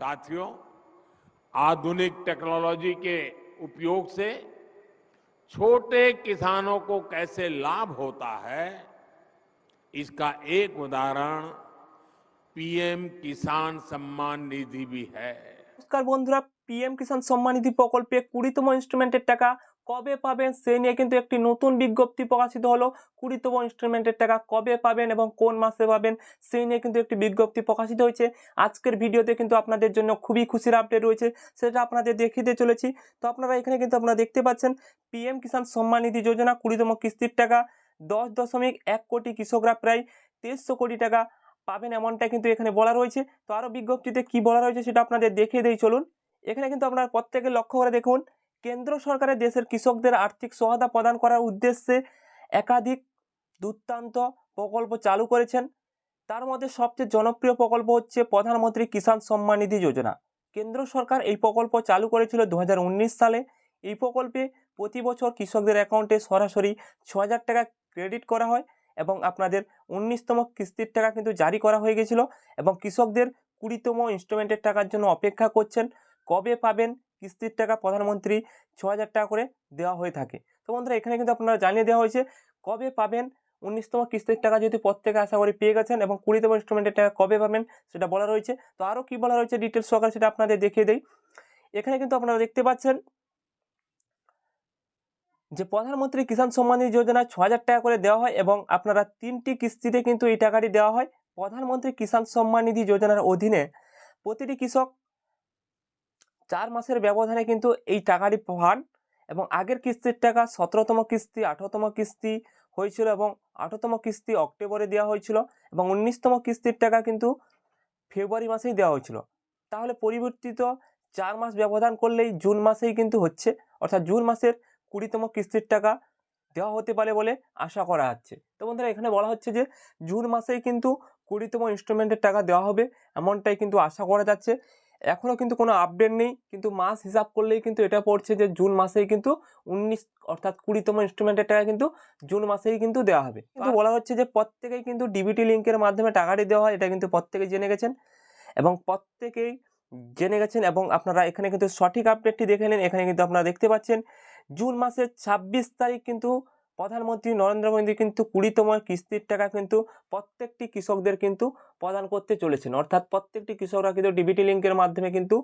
साथियों आधुनिक टेक्नोलॉजी के उपयोग से छोटे किसानों को कैसे लाभ होता है इसका एक उदाहरण पीएम किसान सम्मान निधि भी है নমস্কার বন্ধুরা পিএম কিষাণ সম্মান নিধি প্রকল্পে কুড়িতম ইনস্ট্রুমেন্টের টাকা কবে পাবেন সে নিয়ে কিন্তু একটি নতুন বিজ্ঞপ্তি প্রকাশিত হলো। কুড়িতম ইনস্ট্রুমেন্টের টাকা কবে পাবেন এবং কোন মাসে পাবেন সেই নিয়ে কিন্তু একটি বিজ্ঞপ্তি প্রকাশিত হয়েছে। আজকের ভিডিওতে কিন্তু আপনাদের জন্য খুবই খুশির আপডেট রয়েছে, সেটা আপনাদের দেখিয়ে চলেছি। তো আপনারা এখানে কিন্তু আপনারা দেখতে পাচ্ছেন, পিএম কিষাণ সম্মান নিধি যোজনা কুড়িতম কিস্তির টাকা, দশ দশমিক এক কোটি কৃষকরা প্রায় তেইশশো কোটি টাকা পাবেন এমনটা কিন্তু এখানে বলা রয়েছে। তো আরও বিজ্ঞপ্তিতে কি বলা রয়েছে সেটা আপনাদের দেখিয়ে দেই, চলুন। এখানে কিন্তু আপনারা প্রত্যেকে লক্ষ্য করে দেখুন কেন্দ্র সরকারের দেশের কৃষকদের আর্থিক সহায়তা প্রদান করার উদ্দেশ্যে একাধিক দুর্দান্ত প্রকল্প চালু করেছেন। তার মধ্যে সবচেয়ে জনপ্রিয় প্রকল্প হচ্ছে প্রধানমন্ত্রী কিষাণ সম্মান নিধি যোজনা। কেন্দ্র সরকার এই প্রকল্প চালু করেছিল দু হাজার উনিশ সালে। এই প্রকল্পে প্রতি বছর কৃষকদের অ্যাকাউন্টে সরাসরি ছ টাকা ক্রেডিট করা হয় এবং আপনাদের উনিশতম কিস্তির টাকা কিন্তু জারি করা হয়ে গেছিল এবং কৃষকদের কুড়িতম ইনস্টলমেন্টের টাকার জন্য অপেক্ষা করছেন। কবে পাবেন কিস্তির টাকা প্রধানমন্ত্রী ছ হাজার টাকা করে দেওয়া হয়ে থাকে। তো বন্ধুরা, এখানে কিন্তু আপনারা জানিয়ে দেওয়া হয়েছে, কবে পাবেন? উনিশতম কিস্তির টাকা যদি প্রত্যেকে আশা করি পেয়ে গেছেন এবং কুড়িতম ইনস্টলমেন্টের টাকা কবে পাবেন সেটা বলা রয়েছে। তো আরও কী বলা রয়েছে ডিটেলস সহকারে সেটা আপনাদের দেখিয়ে দেই। এখানে কিন্তু আপনারা দেখতে পাচ্ছেন যে প্রধানমন্ত্রী কিষাণ সম্মান নিধি যোজনা ছ হাজার টাকা করে দেওয়া হয় এবং আপনারা তিনটি কিস্তিতে কিন্তু এই টাকাটি দেওয়া হয়। প্রধানমন্ত্রী কিষাণ সম্মান নিধি যোজনার অধীনে প্রতিটি কৃষক চার মাসের ব্যবধানে কিন্তু এই টাকাটি পান এবং আগের কিস্তির টাকা সতেরোতম কিস্তি, আঠারোতম কিস্তি হয়েছিল এবং আঠারোতম কিস্তি অক্টোবরে দেওয়া হয়েছিল এবং উনিশতম কিস্তির টাকা কিন্তু ফেব্রুয়ারি মাসেই দেওয়া হয়েছিল। তাহলে পরিবর্তিত চার মাস ব্যবধান করলেই জুন মাসেই কিন্তু হচ্ছে, অর্থাৎ জুন মাসের কুড়িতম কিস্তির টাকা দেওয়া হতে পারে বলে আশা করা হচ্ছে। তো বন্ধুরা, এখানে বলা হচ্ছে যে জুন মাসেই কিন্তু কুড়িতম ইনস্টলমেন্টের টাকা দেওয়া হবে, এমনটাই কিন্তু আশা করা যাচ্ছে। এখনও কিন্তু কোনো আপডেট নেই। কিন্তু মাস হিসাব করলেই কিন্তু এটা পড়ছে যে জুন মাসেই কিন্তু উনিশ অর্থাৎ কুড়িতম ইনস্টলমেন্টের টাকা কিন্তু জুন মাসেই কিন্তু দেওয়া হবে। কিন্তু বলা হচ্ছে যে প্রত্যেকেই কিন্তু ডিবিটি লিঙ্কের মাধ্যমে টাকাটি দেওয়া হয় এটা কিন্তু প্রত্যেকেই জেনে গেছেন। এবং প্রত্যেকেই জেনে গেছেন এবং আপনারা এখানে কিন্তু সঠিক আপডেটটি দেখে নিন। এখানে কিন্তু আপনারা দেখতে পাচ্ছেন জুন মাসের ছাব্বিশ তারিখ কিন্তু প্রধানমন্ত্রী নরেন্দ্র মোদী কিন্তু কুড়িতম কিস্তির টাকা কিন্তু প্রত্যেকটি কৃষকদের কিন্তু প্রদান করতে চলেছেন। অর্থাৎ প্রত্যেকটি কৃষকরা কিন্তু ডিবিটি লিঙ্কের মাধ্যমে কিন্তু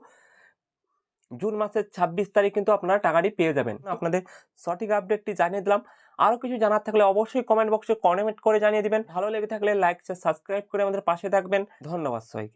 জুন মাসের ছাব্বিশ তারিখ কিন্তু আপনারা টাকাটি পেয়ে যাবেন। আপনাদের সঠিক আপডেটটি জানিয়ে দিলাম। আরও কিছু জানার থাকলে অবশ্যই কমেন্ট বক্সে কমেন্ট করে জানিয়ে দিবেন। ভালো লেগে থাকলে লাইক সাবস্ক্রাইব করে আমাদের পাশে থাকবেন। ধন্যবাদ সবাইকে।